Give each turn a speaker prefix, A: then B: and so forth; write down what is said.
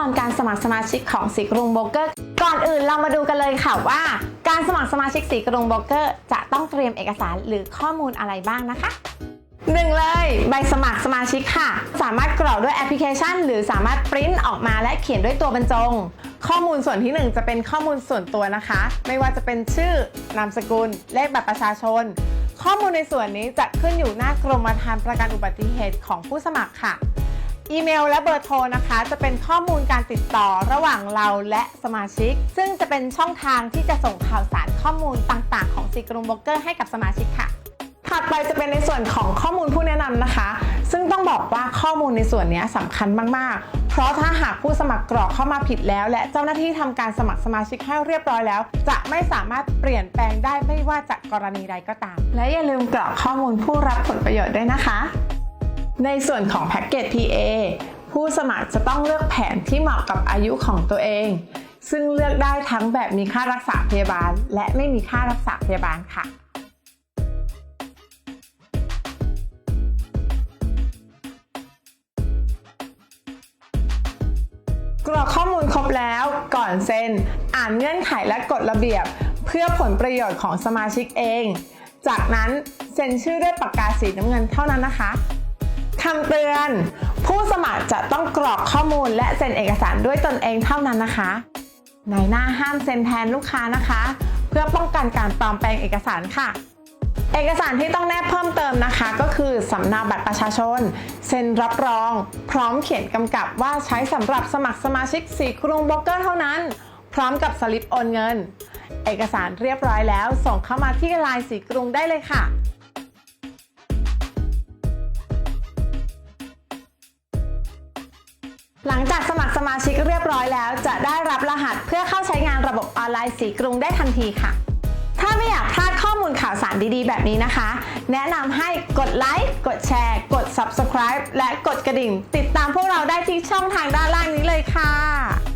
A: อนการสมัครสมาชิกของสีกรุงโบรกเกอร์ ก่อนอื่นเรามาดูกันเลยค่ะว่า การสมัครสมาชิกสีกรุงโบรกเกอร์จะต้องเตรียมเอกสารหรือข้อมูลอะไรบ้างนะคะหนึ่งเลยใบสมัครสมาชิกค่ะ สามารถกรอกด้วยแอปพลิเคชัน หรือสามารถปริ้นออกมาและเขียนด้วยตัวบรรจง ข้อมูลส่วนที่ 1 จะเป็นข้อมูลส่วนตัวนะคะ ไม่ว่าจะเป็นชื่อนามสกุล เลขบัตรประชาชน ข้อมูลในส่วนนี้จะขึ้นอยู่หน้ากรมธรรม์ประกันอุบัติเหตุของผู้สมัครค่ะ อีเมลและเบอร์โทรนะคะ จะเป็นข้อมูลการติดต่อระหว่างเราและสมาชิก ซึ่งจะเป็นช่องทางที่จะส่งข่าวสารข้อมูลต่างๆ ของซีกรุงโบรกเกอร์ให้กับสมาชิกค่ะถัดไปจะเป็นในส่วนของข้อมูลผู้แนะนำนะคะ ซึ่งต้องบอกว่าข้อมูลในส่วนนี้สำคัญมาก ๆ เพราะถ้าหากผู้สมัครกรอกเข้ามาผิดแล้ว และเจ้าหน้าที่ทำการสมัครสมาชิกให้เรียบร้อยแล้ว จะไม่สามารถเปลี่ยนแปลงได้ไม่ว่าจากกรณีใดก็ตาม และอย่าลืมกรอกข้อมูลผู้รับผลประโยชน์ด้วยนะคะ ในส่วนของแพ็กเกจ PA ผู้สมัครจะต้องเลือกแผนที่เหมาะกับอายุของตัวเอง ซึ่งเลือกได้ทั้งแบบมีค่ารักษาพยาบาล และไม่มีค่ารักษาพยาบาลค่ะกรอกข้อมูลครบแล้วก่อนเซ็น อ่านเงื่อนไขและกฎระเบียบ เพื่อผลประโยชน์ของสมาชิกเอง จากนั้นเซ็นชื่อด้วยปากกาสีน้ำเงินเท่านั้นนะคะ คำเตือน ผู้สมัครจะต้องกรอกข้อมูลและเซ็นเอกสารด้วยตนเองเท่านั้นนะคะนายหน้าห้ามเซ็นแทนลูกค้านะคะ เพื่อป้องกันการปลอมแปลงเอกสารค่ะ เอกสารที่ต้องแนบเพิ่มเติมนะคะ ก็คือสำเนาบัตรประชาชน เซ็นรับรอง พร้อมเขียนกำกับว่าใช้สำหรับสมัครสมาชิกสีกรุงบล็อกเกอร์เท่านั้น พร้อมกับสลิปโอนเงิน เอกสารเรียบร้อยแล้ว ส่งเข้ามาที่ไลน์สีกรุงได้เลยค่ะ หลังจากสมัครสมาชิกเรียบร้อยแล้ว จะได้รับรหัสเพื่อเข้าใช้งานระบบออนไลน์สีกรุงได้ทันทีค่ะ ถ้าไม่อยากพลาดข้อมูลข่าวสารดีๆ แบบนี้นะคะ แนะนำให้กดไลค์กดแชร์ กด subscribe และกดกระดิ่ง ติดตามพวกเราได้ที่ช่องทางด้านล่างนี้เลยค่ะ